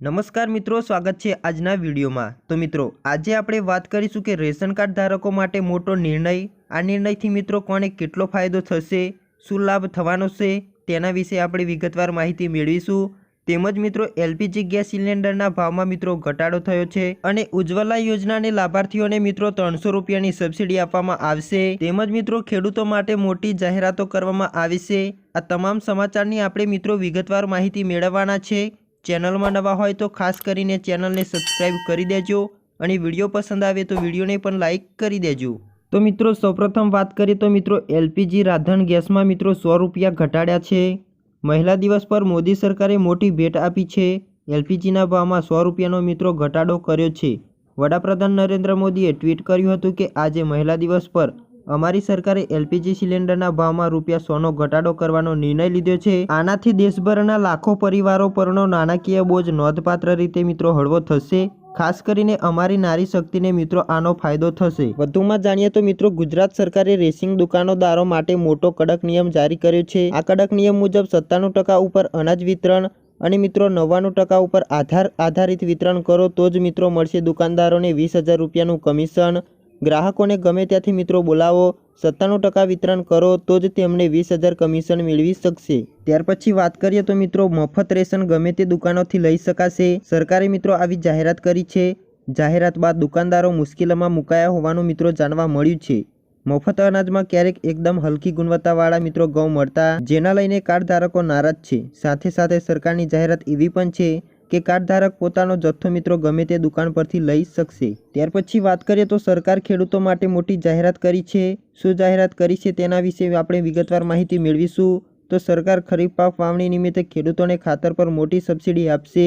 નમસ્કાર મિત્રો, સ્વાગત છે આજના વિડીયોમાં. તો મિત્રો, આજે આપણે વાત કરીશું કે રેશન કાર્ડ ધારકો માટે મોટો નિર્ણય, આ નિર્ણયથી મિત્રો કોને કેટલો ફાયદો થશે, શું લાભ થવાનો છે, તેના વિશે આપણે વિગતવાર માહિતી મેળવીશું. તેમજ મિત્રો, એલપીજી ગેસ સિલિન્ડરના ભાવમાં મિત્રો ઘટાડો થયો છે અને ઉજ્જવલા યોજનાને લાભાર્થીઓને મિત્રો ત્રણસો રૂપિયાની સબસિડી આપવામાં આવશે. તેમજ મિત્રો, ખેડૂતો માટે મોટી જાહેરાતો કરવામાં આવી છે. આ તમામ સમાચારની આપણે મિત્રો વિગતવાર માહિતી મેળવવાના છે. ચેનલમાં નવા હોય તો ખાસ કરીને ચેનલને સબસ્ક્રાઈબ કરી દેજો અને વીડિયો પસંદ આવે તો વિડીયોને પણ લાઇક કરી દેજો. તો મિત્રો, સૌપ્રથમ વાત કરીએ તો મિત્રો, એલપીજી રાંધણ ગેસમાં મિત્રો સો રૂપિયા ઘટાડ્યા છે. મહિલા દિવસ પર મોદી સરકારે મોટી ભેટ આપી છે. એલપીજીના ભાવમાં સો રૂપિયાનો મિત્રો ઘટાડો કર્યો છે. વડાપ્રધાન નરેન્દ્ર મોદીએ ટ્વીટ કર્યું હતું કે આજે મહિલા દિવસ પર અમારી સરકારે એલપીજી સિલિન્ડરના ભાવમાં રૂપિયા સોનો ઘટાડો કરવાનો નિર્ણય લીધો છે. આનાથી દેશભરના લાખો પરિવારો પરનો નાણાકીય બોજ નોંધપાત્ર રીતે મિત્રો હળવો થશે. ખાસ કરીને અમારી નારી શક્તિને મિત્રો આનો ફાયદો થશે. વધુમાં જાણીએ તો મિત્રો ગુજરાત સરકારે રેસિંગ દુકાનોદારો માટે મોટો કડક નિયમ જારી કર્યો છે. આ કડક નિયમ મુજબ સત્તાણું ટકા ઉપર અનાજ વિતરણ અને મિત્રો નવ્વાણું ટકા ઉપર આધાર આધારિત વિતરણ કરો તો જ મિત્રો મળશે દુકાનદારોને વીસ હજાર રૂપિયાનું કમિશન. ગ્રાહકોને ગમે ત્યાંથી મિત્રો બોલાવો, સત્તાણું ટકા વિતરણ કરો, તો જ તેમણે વીસ હજાર કમિશન મેળવી શકશે. ત્યાર પછી વાત કરીએ તો મિત્રો, મફત રેશન ગમે તે દુકાનોથી લઈ શકાશે. સરકારે મિત્રો આવી જાહેરાત કરી છે. જાહેરાત બાદ દુકાનદારો મુશ્કેલીમાં મુકાયા હોવાનું મિત્રો જાણવા મળ્યું છે. મફત અનાજમાં ક્યારેક એકદમ હલકી ગુણવત્તાવાળા મિત્રો ઘઉં મળતા, જેના લઈને કાર્ડ ધારકો નારાજ છે. સાથે સાથે સરકારની જાહેરાત એવી પણ છે કે કાર્ડ ધારક પોતાનો જથ્થો મિત્રો ગમે તે દુકાન પરથી લઈ શકશે. ત્યાર પછી વાત કરીએ તો સરકાર ખેડૂતો માટે મોટી જાહેરાત કરી છે. શું જાહેરાત કરી છે તેના વિશે આપણે વિગતવાર માહિતી મેળવીશું. તો સરકાર ખરીફ પાક વાવણી નિમિત્તે ખેડૂતોને ખાતર પર મોટી સબસિડી આપશે.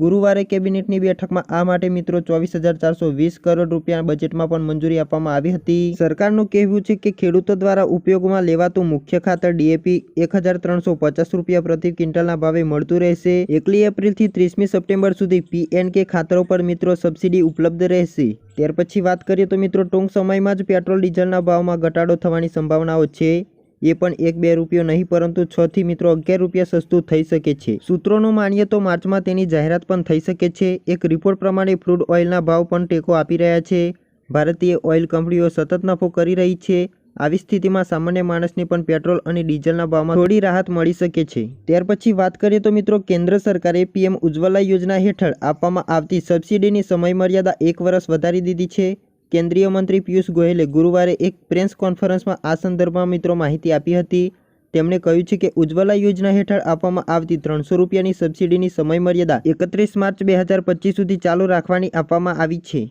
ગુરુવારે કેબિનેટની બેઠકમાં આ માટે મિત્રો ચોવીસ હજાર ચારસો વીસ કરોડ રૂપિયા બજેટમાં પણ મંજૂરી આપવામાં આવી હતી. સરકારનું કહેવું છે કે ખેડૂતો દ્વારા ઉપયોગમાં લેવાતું મુખ્ય ખાતર ડીએપી એક હજાર ત્રણસો પચાસ રૂપિયા પ્રતિ ક્વિન્ટલના ભાવે મળતું રહેશે. એકલી એપ્રિલથી ત્રીસમી સપ્ટેમ્બર સુધી પીએનકે ખાતરો પર મિત્રો સબસિડી ઉપલબ્ધ રહેશે. ત્યાર પછી વાત કરીએ તો મિત્રો ટૂંક સમયમાં જ પેટ્રોલ ડીઝલના ભાવમાં ઘટાડો થવાની સંભાવનાઓ છે. એ પણ એક બે રૂપિયો નહીં, પરંતુ છ થી મિત્રો અગિયાર રૂપિયા સસ્તું થઈ શકે છે. સૂત્રોનું માનીએ તો માર્ચમાં તેની જાહેરાત પણ થઈ શકે છે. એક રિપોર્ટ પ્રમાણે ક્રૂડ ઓઇલના ભાવ પણ ટેકો આપી રહ્યા છે. ભારતીય ઓઇલ કંપનીઓ સતત નફો કરી રહી છે. આવી સ્થિતિમાં સામાન્ય માણસને પણ પેટ્રોલ અને ડીઝલના ભાવમાં થોડી રાહત મળી શકે છે. ત્યાર પછી વાત કરીએ તો મિત્રો કેન્દ્ર સરકારે પીએમ ઉજ્જવલા યોજના હેઠળ આપવામાં આવતી સબસિડીની સમયમર્યાદા એક વર્ષ વધારી દીધી છે. કેન્દ્રીય મંત્રી પિયુષ ગોયલે ગુરુવારે એક પ્રેસ કોન્ફરન્સમાં આ સંદર્ભમાં મિત્રો માહિતી આપી હતી. તેમણે કહ્યું છે કે ઉજ્જવલા યોજના હેઠળ આપવામાં આવતી ત્રણસો રૂપિયાની સબસિડીની સમયમર્યાદા એકત્રીસ માર્ચ બે હજાર પચીસ સુધી ચાલુ રાખવાની આપવામાં આવી છે.